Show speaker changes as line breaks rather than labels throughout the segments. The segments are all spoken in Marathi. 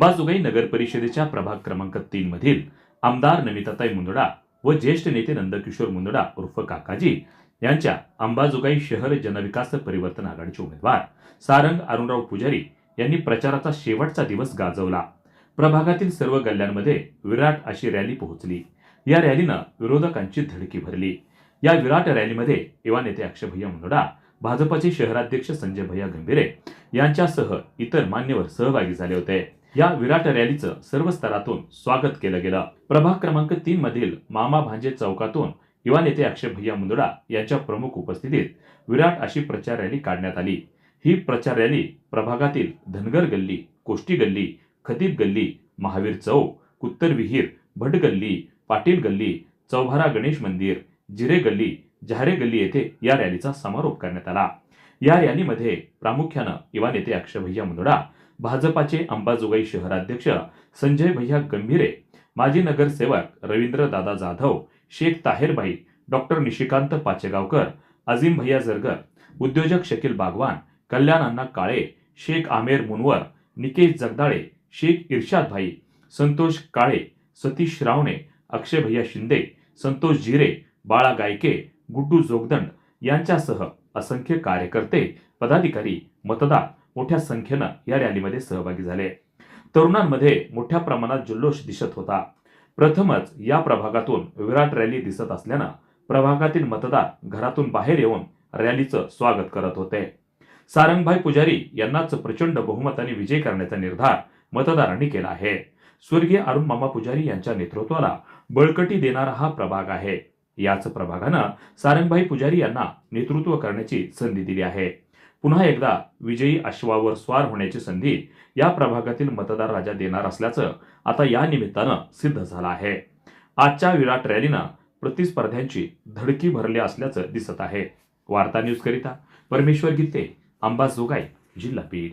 अंबाजोगाई नगर परिषदेच्या प्रभाग क्रमांक तीन मधील आमदार नमिताताई मुंदडा व ज्येष्ठ नेते नंदकिशोर मुंदडा उर्फ काकाजी यांच्या अंबाजोगाई शहर जनविकास परिवर्तन आघाडीचे उमेदवार सारंग अरुणराव पुजारी यांनी प्रचाराचा शेवटचा दिवस गाजवला. प्रभागातील सर्व गल्ल्यांमध्ये विराट अशी रॅली पोहोचली. या रॅलीनं विरोधकांची धडकी भरली. या विराट रॅलीमध्ये युवा नेते अक्षयभैया मुंदडा भाजपचे शहराध्यक्ष संजय भैया गंभीरे यांच्यासह इतर मान्यवर सहभागी झाले होते. या विराट रॅलीचं सर्व स्तरातून स्वागत केलं गेलं. प्रभाग क्रमांक तीन मधील मामा भांजे चौकातून युवा नेते अक्षय भैया मुंदडा यांच्या प्रमुख उपस्थितीत विराट अशी प्रचार रॅली काढण्यात आली. ही प्रचार रॅली प्रभागातील धनगर गल्ली कोष्टी गल्ली खतीब गल्ली महावीर चौक कुत्तर विहीर भट गल्ली पाटील गल्ली चौभारा गणेश मंदिर जिरे गल्ली जहारे गल्ली येथे या रॅलीचा समारोप करण्यात आला. या रॅलीमध्ये प्रामुख्यानं युवा नेते अक्षय भैया मुंदडा भाजपाचे अंबाजोगाई शहराध्यक्ष संजय भैया गंभीरे माजी नगरसेवक रवींद्र दादा जाधव शेख ताहेरबाई डॉक्टर निशिकांत पाचेगावकर अजिम भैया जरगर उद्योजक शकील बागवान कल्याण अण्णा काळे शेख आमेर मुनवर निकेश जगदाळे शेख इर्शाद भाई संतोष काळे सतीश रावणे अक्षय भैया शिंदे संतोष जिरे बाळा गायके गुड्डू जोगदंड यांच्यासह असंख्य कार्यकर्ते पदाधिकारी मतदार मोठ्या संख्येनं या रॅलीमध्ये सहभागी झाले. तरुणांमध्ये मोठ्या प्रमाणात जल्लोष दिसत होता. प्रथमच या प्रभागातून विराट रॅली दिसत असल्यानं प्रभागातील मतदार घरातून बाहेर येऊन रॅलीचं स्वागत करत होते. सारंगभाई पुजारी यांनाच प्रचंड बहुमताने विजय करण्याचा निर्धार मतदारांनी केला आहे. स्वर्गीय अरुण मामा पुजारी यांच्या नेतृत्वाला बळकटी देणारा हा प्रभाग आहे. याच प्रभागानं सारंगभाई पुजारी यांना नेतृत्व करण्याची संधी दिली आहे. पुन्हा एकदा विजयी अश्वावर स्वार होण्याची संधी या प्रभागातील मतदार राजा देणार असल्याचं आता या निमित्तानं सिद्ध झालं आहे. आजच्या विराट रॅलीनं प्रतिस्पर्ध्यांची धडकी भरली असल्याचं दिसत आहे. वार्ता न्यूज करिता परमेश्वर गीते अंबाजोगाई जिल्हा Beed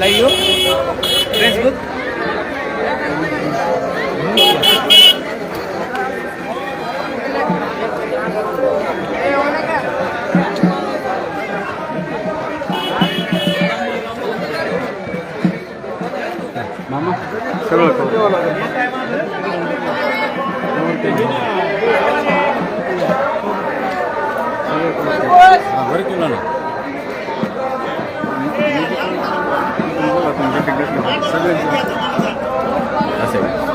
live Facebook Mama, se lo Terima
kasih.